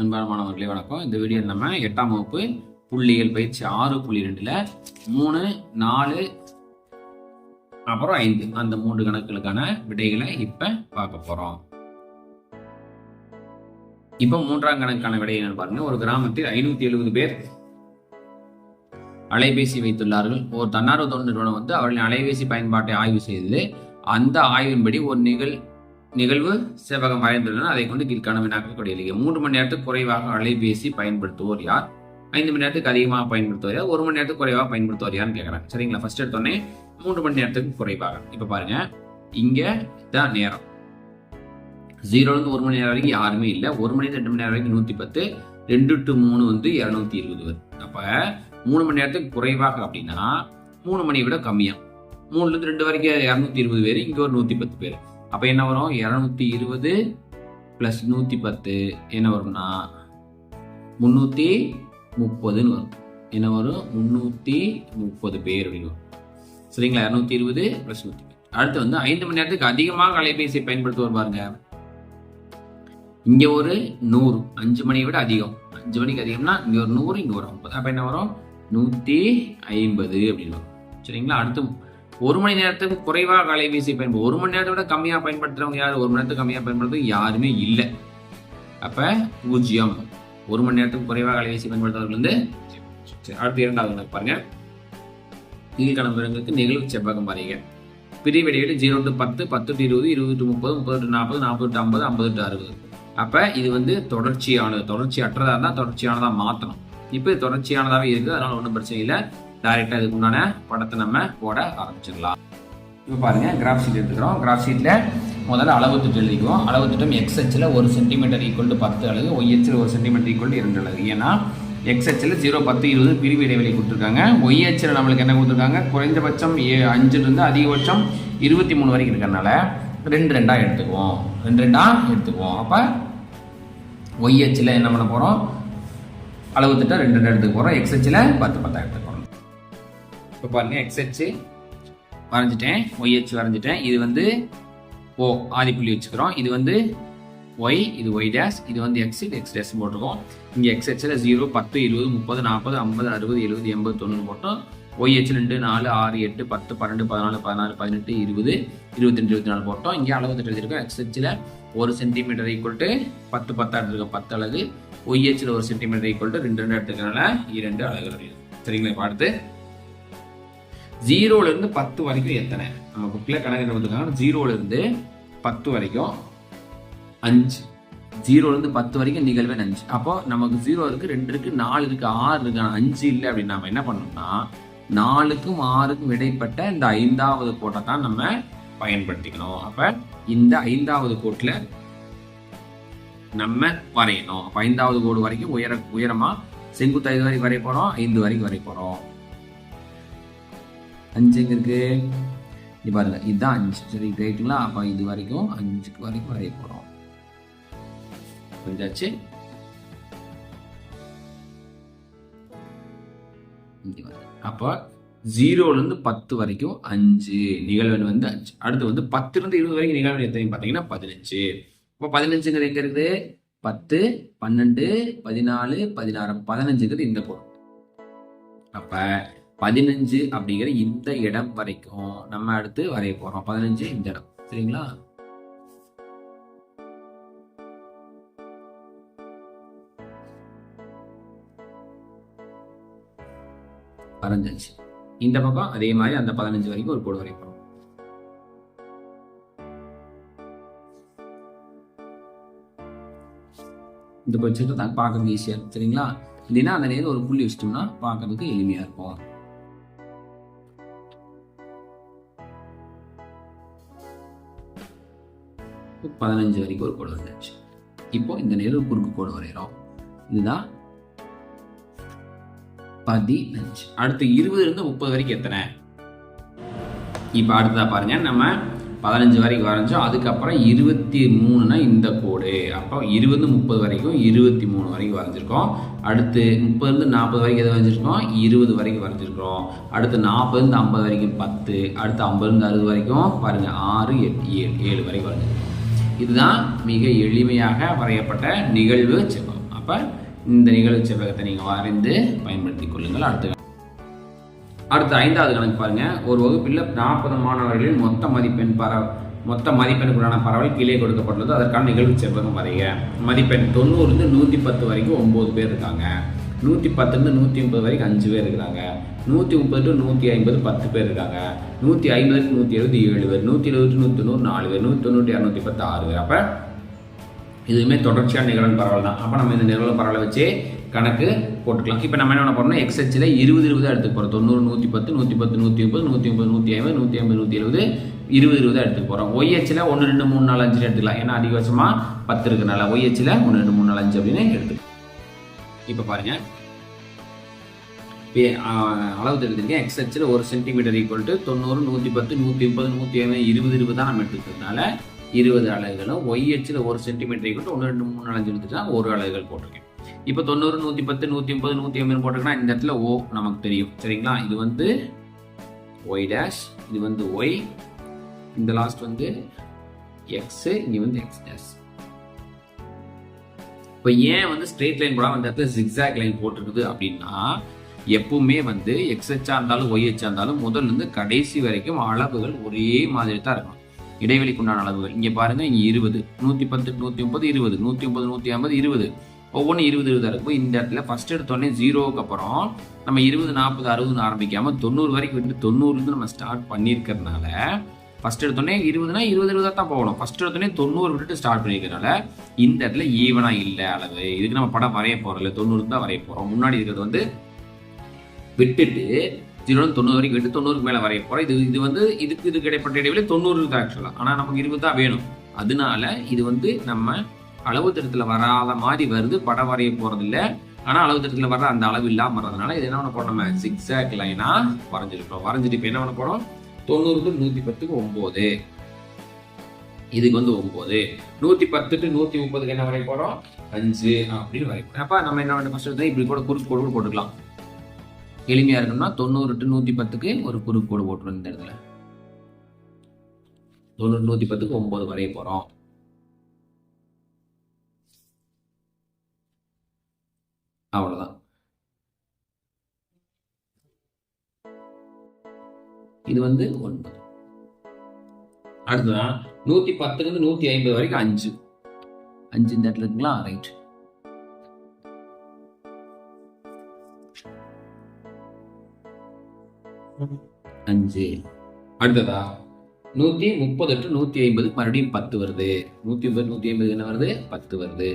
அன்பான மாணவர்களே வணக்கம். இந்த வீடியோ நம்ம எட்டாம் வகுப்பு புள்ளியியல் பயிற்சி ஆறு புள்ளி ரெண்டுல மூணு நாலு அப்புறம் ஐந்து. அந்த மூன்று கணக்குகளுக்கான விடைகளை இப்ப பார்க்க போறோம். இப்ப மூன்றாம் கணக்கான விடை என்னன்னு பாருங்க. ஒரு கிராமத்தில் ஐநூத்தி எழுபது பேர் அலைபேசி வைத்துள்ளார்கள். ஒரு தன்னார்வ தொண்டு நிறுவனம் வந்து அவர்களின் அலைபேசி பயன்பாட்டை ஆய்வு செய்தது. அந்த ஆய்வின்படி ஒரு நிகழ் நிகழ்வு செவ்வகம் வரைந்துள்ளன அதை கொண்டு கீழ்காண வினாக்கள் கொடையிலேயே மூன்று மணி நேரத்துக்கு குறைவாக அலைபேசி பயன்படுத்துவோர் யார்? ஐந்து மணி நேரத்துக்கு அதிகமாக பயன்படுத்துவோர் யார்? ஒரு மணி நேரத்துக்கு குறைவாக பயன்படுத்துவோர் யாருன்னு கேட்குறாங்க சரிங்களா? ஃபர்ஸ்ட் எடுத்தோடனே மூன்று மணி நேரத்துக்கு குறைவாக. இப்போ பாருங்க. இங்க தான் நேரம். ஜீரோலேருந்து ஒரு மணி நேரம் வரைக்கும் யாருமே இல்லை. ஒரு மணி ரெண்டு மணி நேரம் வரைக்கும் நூற்றி பத்து ரெண்டு டு மூணு வந்து இரநூத்தி இருபது வருது. அப்போ மூணு மணி நேரத்துக்கு குறைவாக அப்படின்னா மூணு மணியை விட கம்மியாக மூணுலேருந்து ரெண்டு வரைக்கும் இரநூத்தி இருபது பேர் இங்கே ஒரு நூற்றி பத்து பேர். அப்போ என்ன வரும்? இரநூத்தி இருபது ப்ளஸ் நூற்றி பத்து. என்ன வரும்னா முந்நூற்றி முப்பதுன்னு வரும். என்ன வரும்? முந்நூற்றி முப்பது பேர் அப்படின்னு வரும். சரிங்களா? இரநூத்தி இருபது ப்ளஸ் நூற்றி அடுத்து வந்து ஐந்து மணி நேரத்துக்கு அதிகமாக அலைபேசியை பயன்படுத்துவார் பாருங்க. இங்கே ஒரு நூறு. அஞ்சு மணியை விட அதிகம். அஞ்சு மணிக்கு அதிகம்னா இங்கே ஒரு நூறு இங்கே ஒரு ஐம்பது. அப்போ என்ன வரும்? நூற்றி ஐம்பது அப்படின்னு வரும். சரிங்களா? அடுத்து ஒரு மணி நேரத்துக்கு குறைவாக அலைபேசி பயன்படு ஒரு மணி நேரத்தை விட கம்மியாக பயன்படுத்துறவங்க யார்? ஒரு மணி நேரத்துக்கு கம்மியாக பயன்படுத்துறது யாருமே இல்லை. அப்ப பூஜ்ஜியம். ஒரு மணி நேரத்துக்கு குறைவாக அலைபேசி பயன்படுத்துறவர்கள் வந்து அடுத்து இரண்டாவது பாருங்க. கீழ்கணம் விலங்குக்கு நிகழ்வு செவ்வகம் வரைக. பிரிவெடிகள் ஜீரோ டு பத்து பத்து டு இருபது இருபது டு முப்பது முப்பது டு நாற்பது நாற்பது டு ஐம்பது ஐம்பது டு அறுபது. அப்போ இது வந்து தொடர்ச்சியானது. தொடர்ச்சி அற்றதாக இருந்தால் தொடர்ச்சியானதாக மாற்றணும் இப்போ இது தொடர்ச்சியானதாகவே இருக்குது அதனால ஒன்றும் பிரச்சனை இல்லை. டைரெக்டாக இதுக்கு உண்டான படத்தை நம்ம போட ஆரம்பிச்சிடலாம். இப்போ பாருங்க கிராஃப் ஷீட் எடுத்துக்கிறோம். கிராஃப் ஷீட்டில் முதல்ல அளவு திட்டம் எழுதிக்குவோம். அளவு திட்டம் எக்ஸ் அச்சில் ஒரு சென்டிமீட்டர் ஈக்குவல் டு பத்து அழகு ஒய் அச்சில் ஒரு சென்டிமீட்டர் ஈக்குவல் டு இரண்டு அழகு ஏன்னா எக்ஸ் அச்சில் ஜீரோ பத்து இருபது பிரிவு இடைவெளி கொடுத்துருக்காங்க. ஒய் அச்சில் நம்மளுக்கு என்ன கொடுத்துருக்காங்க? குறைந்தபட்சம் ஏ அஞ்சுலேருந்து அதிகபட்சம் இருபத்தி மூணு வரைக்கும் இருக்கிறனால ரெண்டு ரெண்டாக எடுத்துக்குவோம். ரெண்டு ரெண்டாக எடுத்துக்குவோம். அப்போ ஒய் அச்சில் என்ன பண்ண போகிறோம் அளவு திட்டம் ரெண்டு ரெண்டு எடுத்துக்க போகிறோம் எக்ஸ் அச்சில் பத்து பத்தாக எடுத்துக்க இப்போ பாருங்கள் எக்ஸ் அச்சு வரைஞ்சிட்டேன் ஒய் அச்சு வரைஞ்சிட்டேன். இது வந்து ஓ ஆதிப்புள்ளி வச்சுக்கிறோம். இது வந்து ஒய் இது ஒய் டேஷ் இது வந்து எக்ஸ் இது எக்ஸ் டேஷ் போட்டிருக்கோம். இங்கே எக்ஸ் ஹெச்சில் ஜீரோ பத்து இருபது முப்பது நாற்பது ஐம்பது அறுபது எழுபது எண்பது தொண்ணூறு போட்டோம். ஒய் ஹெச் ரெண்டு நாலு ஆறு எட்டு பத்து பன்னெண்டு பதினாலு பதினாலு பதினெட்டு இருபது இருபத்தி ரெண்டு இருபத்தி நாலு போட்டோம். இங்கே அளவு திட்டம் எழுதியிருக்கோம். எக்ஸ் ஹெச்சில் ஒரு சென்டிமீட்டர் ஈக்குவல் டு பத்து பத்தா எடுத்துருக்கோம். பத்து அழகு. ஒய் ஹெச்சில் ஒரு சென்டிமீட்டர் ஈக்குவல் டு ரெண்டு ரெண்டு எடுத்துக்கிறனால இரண்டு அழகு சரிங்களா பார்த்து ஜீரோலேருந்து ஜீரோல இருந்து பத்து வரைக்கும் எத்தனை? நம்ம புக்கில் கணக்கு என்ன கொடுத்துருக்காங்க ஜீரோல இருந்து பத்து வரைக்கும் அஞ்சு. ஜீரோல இருந்து பத்து வரைக்கும் நிகழ்வே அஞ்சு. அப்போ நமக்கு ஜீரோ இருக்கு ரெண்டு இருக்கு நாலு இருக்கு ஆறு இருக்கு. ஆனால் அஞ்சு இல்லை அப்படின்னு நம்ம என்ன பண்ணோம்னா நாலுக்கும் ஆறுக்கும் இடைப்பட்ட இந்த ஐந்தாவது கோட்டை தான் நம்ம பயன்படுத்திக்கணும். அப்ப இந்த ஐந்தாவது கோட்டில் நம்ம வரையணும். அப்ப ஐந்தாவது கோடு வரைக்கும் உயர உயரமா செங்குத்து ஐந்து வரைக்கும் வரைய போறோம் ஐந்து வரைக்கும் வரைய போறோம். அஞ்சு எங்கே இருக்குது இது பாருங்கள் இதுதான் அஞ்சு. சரி ரைட்டுங்களா அப்போ இது வரைக்கும் அஞ்சுக்கு வரைக்கும் வரைய போகிறோம் புரிஞ்சாச்சு? அப்போ ஜீரோலேருந்து பத்து வரைக்கும் அஞ்சு. நிகழ்வெண் வந்து அஞ்சு. அடுத்து வந்து பத்துலேருந்து இருபது வரைக்கும் நிகழ்வெண் எத்தனை பார்த்தீங்கன்னா பதினஞ்சு. இப்போ பதினஞ்சுங்கிறது எங்கே இருக்குது? பத்து பன்னெண்டு பதினாலு பதினாறு. பதினஞ்சுங்கிறது இந்த பொருள். அப்போ பதினஞ்சு அப்படிங்கிற இந்த இடம் வரைக்கும் நம்ம அடுத்து வரைய போறோம். பதினஞ்சு இந்த இடம். சரிங்களா? வரைஞ்சாச்சு இந்த பக்கம் அதே மாதிரி அந்த பதினஞ்சு வரைக்கும் ஒரு கோடு வரைய போறோம். இந்த பட்ஜெட்டை தான் பார்க்கறது ஈஸியாக இருக்கும் சரிங்களா? இல்லைன்னா அந்த நேரம் ஒரு புள்ளி வச்சிட்டோம்னா பார்க்கறதுக்கு எளிமையாக இருக்கும். பதினஞ்சு வரைக்கும் ஒரு கோடு வந்துச்சு இப்போ இந்த நேரம் குறுக்கு கோடு வரைகிறோம். இதுதான் பதினஞ்சு. அடுத்து இருபது இருந்து முப்பது வரைக்கும் எத்தனை? இப்போ அடுத்ததா பாருங்க நம்ம பதினஞ்சு வரைக்கும் வரைஞ்சோம். அதுக்கப்புறம் இருபத்தி மூணுனா இந்த கோடு. அப்போ இருபது முப்பது வரைக்கும் இருபத்தி மூணு வரைக்கும் வரைஞ்சிருக்கோம். அடுத்து முப்பதுலேருந்து நாற்பது வரைக்கும் எதை வரைஞ்சிருக்கோம்? இருபது வரைக்கும் வரைஞ்சிருக்கிறோம். அடுத்து நாற்பதுலேருந்து ஐம்பது வரைக்கும் பத்து. அடுத்து ஐம்பதுலேருந்து அறுபது வரைக்கும் பாருங்க ஆறு எட்டு ஏழு ஏழு வரைக்கும் வரைஞ்சிருக்கோம். இதுதான் மிக எளிமையாக வரையப்பட்ட நிகழ்வு செவ்வகம். அப்ப அப்போ இந்த நிகழ்வு செவ்வகத்தை நீங்கள் வரைந்து பயன்படுத்திக் கொள்ளுங்கள். அடுத்த அடுத்த ஐந்தாவது கணக்கு பாருங்க. ஒரு வகுப்பில் நாற்பது மாணவர்களின் மொத்த மதிப்பெண் பரவ மொத்த மதிப்பெண்ணுக்குள்ளான பரவல் கீழே கொடுக்கப்பட்டுள்ளது. அதற்கான நிகழ்வு செவ்வகம் வரைய. மதிப்பெண் தொண்ணூறுலேருந்து நூற்றி பத்து வரைக்கும் ஒம்பது பேர் இருக்காங்க. நூற்றி பத்துலேருந்து நூற்றி முப்பது வரைக்கும் அஞ்சு பேர் இருக்கிறாங்க. நூற்றி முப்பது டு நூற்றி ஐம்பது பத்து பேர் இருக்காங்க. நூற்றி ஐம்பது டு நூற்றி எழுபது ஏழு பேர். நூற்றி எழுபது நூற்றி தொண்ணூறு நாலு பேர். நூற்றி தொண்ணூற்றி இரநூத்தி பத்து ஆறு பேர். அப்போ இதுவுமே தொடர்ச்சியான நிகழ்வு பரவல் தான். அப்போ நம்ம இந்த நிகழ்வு பரவலை வச்சே கணக்கு போட்டுக்கலாம். இப்போ நம்ம என்ன பண்ண எக்ஸ்எச்சில் இருபது இருபது எடுத்துக்க போகிறோம் தொண்ணூறு நூற்றி பத்து நூற்றி பத்து நூற்றி முப்பது நூற்றி முப்பது நூற்றி ஐம்பது நூற்றி ஐம்பது நூற்றி எழுபது இருபது இருபது எடுத்துக்க போகிறோம் ஒய்ஹெச்சில் ஒன்று ரெண்டு மூணு நாலு அஞ்சு எடுத்துக்கலாம். ஏன்னா அதிகபட்சமாக பத்து இருக்கனால ஒய்ஹெச்சில் ஒன்று ரெண்டு மூணு நாலு அஞ்சு அப்படின்னு எடுத்துக்கலாம். இப்போ பாருங்க. இப்போ அளவு தெரிஞ்சிருக்கேன். எக்ஸ்ஹெச்சில் ஒரு சென்டிமீட்டர் ஈக்குவல் டு தொண்ணூறு நூற்றி பத்து நூற்றி முப்பது நூற்றி ஐம்பது இருபது இருபது தான் நம்ம எடுத்துக்கிறதுனால இருபது அலகுகளும் ஒய்ஹெச்சில் ஒரு சென்டிமீட்டர் ஈக்குவல் ஒன்று ரெண்டு மூணு அலைஞ்சு எடுத்துட்டு ஒரு அலகுகள் போட்டிருக்கேன். இப்போ தொண்ணூறு நூற்றி பத்து நூற்றி முப்பது நூற்றி ஐம்பது போட்டிருக்கேன்னா இந்த இடத்துல ஓ நமக்கு தெரியும். சரிங்களா? இது வந்து ஒய் டேஷ் இது வந்து ஒய் இந்த லாஸ்ட் வந்து எக்ஸ் இங்கே வந்து எக்ஸ் டேஷ் இப்போ ஏன் வந்து ஸ்ட்ரெயிட் லைன் போடாமல் அந்த இடத்துல ஜிக்ஸாக் லைன் போட்டிருக்குது அப்படின்னா எப்பவுமே வந்து எக்ஸ்ஹெச்சா இருந்தாலும் ஒய்ஹெச்சா இருந்தாலும் முதல்ல இருந்து கடைசி வரைக்கும் அளவுகள் ஒரே மாதிரி தான் இருக்கணும். இடைவெளிக்குண்டான அளவுகள். இங்கே பாருங்கள் இங்கே இருபது. நூற்றி பத்து நூற்றி முப்பது இருபது. நூற்றி முப்பது நூற்றி ஐம்பது இருபது ஒவ்வொன்றும் இருபது இருபதாக இருக்கும் இந்த இடத்துல ஃபஸ்ட் எடுத்தோடனே ஜீரோவுக்கு அப்புறம் நம்ம இருபது நாற்பது அறுபதுன்னு ஆரம்பிக்காமல் தொண்ணூறு வரைக்கும் விட்டு தொண்ணூறுலேருந்து நம்ம ஸ்டார்ட் பண்ணியிருக்கிறதுனால ஃபஸ்ட் எடுத்தோடனே இருபதுனா இருபது இருபதாக தான் போகணும். ஃபஸ்ட் எடுத்தோடனே தொண்ணூறு விட்டுட்டு ஸ்டார்ட் பண்ணிக்கிறனால இந்த இடத்துல ஈவனாக இல்லை அளவு. இதுக்கு நம்ம படம் வரைய போகிறோம்ல தொண்ணூறு தான் வரைய போகிறோம் முன்னாடி இருக்கிறது வந்து விட்டுட்டு ஜீரோ தொண்ணூறு வரைக்கும் விட்டு தொண்ணூறுக்கு மேலே வரைய போகிறோம் இது இது வந்து இதுக்கு இதுக்கு இடைப்பட்ட இடைவெளி தொண்ணூறு தான் ஆக்சுவலாக ஆனால் நமக்கு இருபது தான் வேணும். அதனால இது வந்து நம்ம அளவு திட்டத்தில் வராத மாதிரி வருது. படம் வரைய போகிறதில்ல ஆனால் அளவு திட்டத்தில் வர அந்த அளவு இல்லாமல் வர்றதுனால இது என்ன பண்ண போடணும் நம்ம சிக்ஸாக் லைனாக வரைஞ்சிருக்கிறோம். வரைஞ்சிட்டு இப்போ என்ன பண்ண போகிறோம் தொண்ணூறுக்கு நூற்றி பத்துக்கு ஒம்பது. இதுக்கு வந்து ஒம்பது. நூற்றி பத்து டு நூற்றி முப்பதுக்கு என்ன வரைய போகிறோம் அஞ்சு அப்படின்னு வரைய போகிறோம் அப்போ நம்ம என்ன பண்ண ஃபஸ்ட்டு இப்படி கூட குறுக்கு கோடு கூட போட்டுக்கலாம். எளிமையாக இருக்கணும்னா தொண்ணூறு டு நூற்றி பத்துக்கு ஒரு குறுக்கு கோடு போட்டுருவோம் இந்த இடத்துல. தொண்ணூறு நூற்றி பத்துக்கு ஒம்பது வரைய போகிறோம் அவ்வளோதான் இது வந்து ஒன்பது. அடுத்ததான் நூத்தி பத்துலேருந்து நூத்தி ஐம்பது வரைக்கும் அஞ்சு. அஞ்சு இந்த இடத்துல இருக்குங்களா? ரைட் அஞ்சு. அடுத்ததா நூத்தி முப்பது டு நூத்தி ஐம்பது மறுபடியும் பத்து வருது. நூத்தி முப்பது நூத்தி ஐம்பது என்ன வருது? பத்து வருது.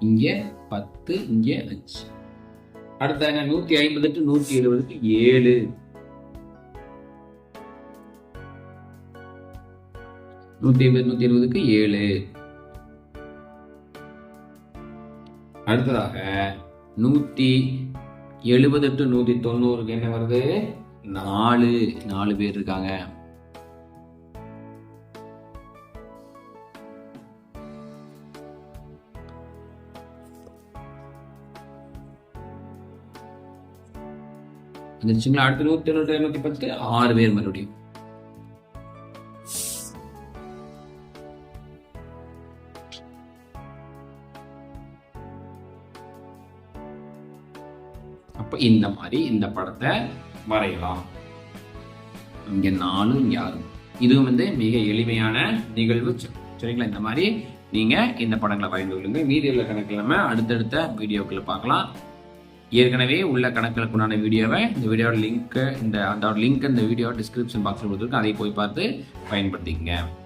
இங்கே பத்து இங்கே அஞ்சு. அடுத்தாங்க நூத்தி ஐம்பது டு நூத்தி எழுபதுக்கு ஏழு. நூத்தி ஐம்பது நூத்தி எழுபதுக்கு ஏழு. அடுத்ததாக நூத்தி எழுபது டு நூத்தி தொண்ணூறுக்கு என்ன வருது? நாலு. நாலு பேர் இருக்காங்க. வந்துருச்சுங்களா அடுத்து நூத்தி தொண்ணூற்றி நூத்தி பத்து ஆறு பேர் மறுபடியும். அப்போ இந்த மாதிரி இந்த படத்தை வரையலாம். இங்க நாலும் யாரும். ஆறு இதுவும் வந்து மிக எளிமையான நிகழ்வு. சரிங்களா? இந்த மாதிரி நீங்க இந்த படங்களை வரைந்து கொள்ளுங்க மீதி உள்ள கணக்கு இல்லாம அடுத்தடுத்த வீடியோக்களை பார்க்கலாம். ஏற்கனவே உள்ள கணக்குகளுக்குண்டான வீடியோவை இந்த வீடியோட லிங்க்கு இந்த அந்த லிங்க் இந்த வீடியோ டிஸ்கிரிப்ஷன் பாக்ஸில் கொடுத்துருக்கு அதை போய் பார்த்து பயன்படுத்திக்கங்க.